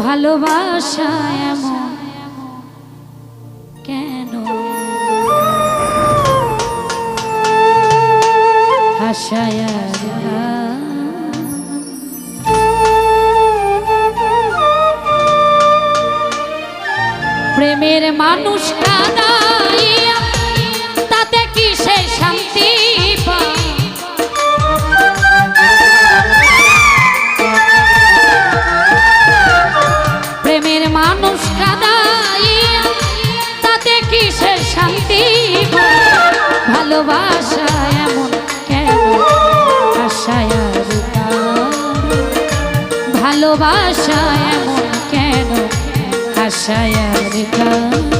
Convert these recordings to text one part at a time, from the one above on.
ভালোবাসা এমন কেন? হাসায় প্রেমের মানুষটা দাঁড়িয়া আশায় আর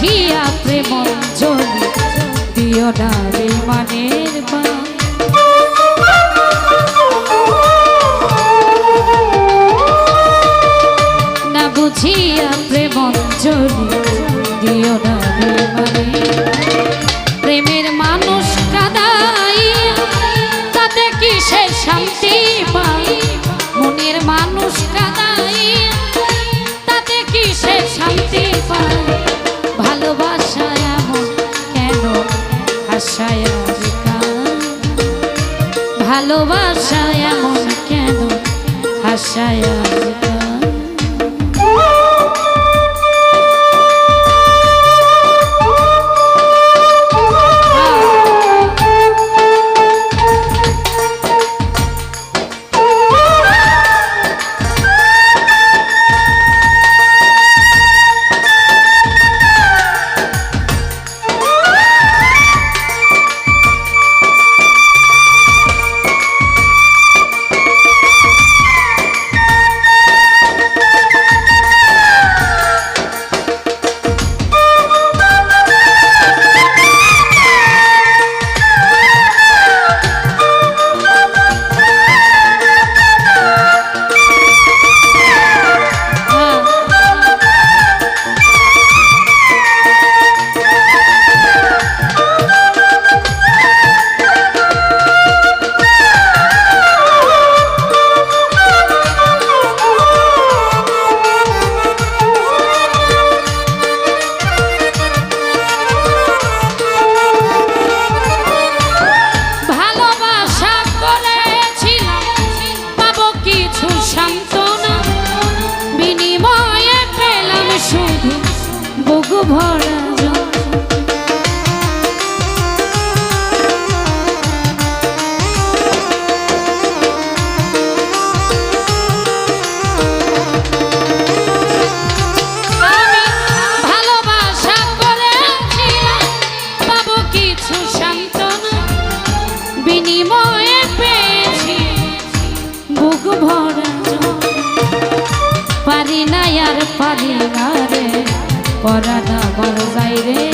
বুঝিয়া প্রেম জমি দিও না রে মানের বা yeah. আর পারি না রে। পরানা বড় যাই রে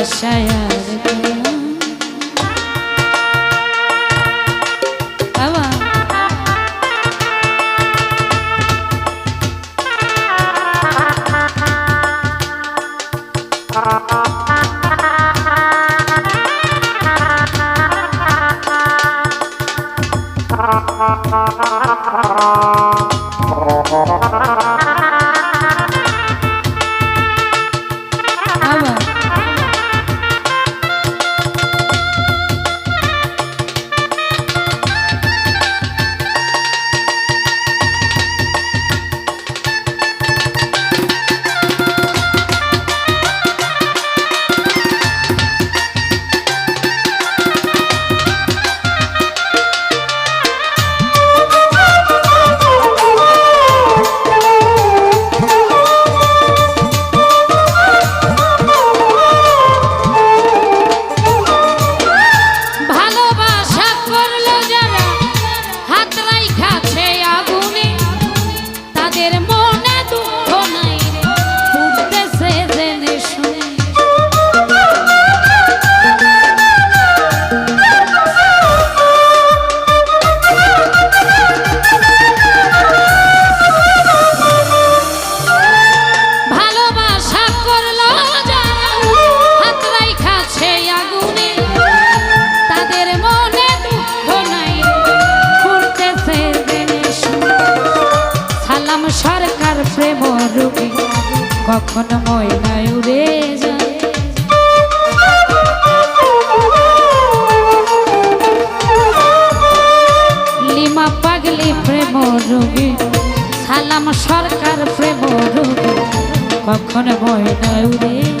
হাসায়ার গান বাবা কখন ময়নায় উড়ে লিমা পাগলি প্রেম রোগে সালাম সরকার প্রেম রোগে কখন ময়নায় উড়ে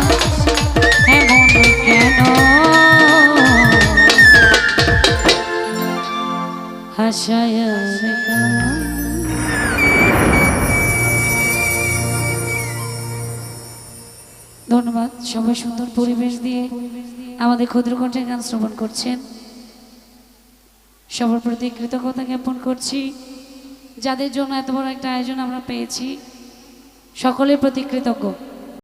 হাসায়া ধন্যবাদ, সবাই সুন্দর পরিবেশ দিয়ে আমাদের ক্ষুদ্র কণ্ঠে গান শ্রবণ করছেন। সবার প্রতি কৃতজ্ঞতা জ্ঞাপন করছি। যাদের জন্য এত বড় একটা আয়োজন আমরা পেয়েছি, সকলের প্রতি কৃতজ্ঞ।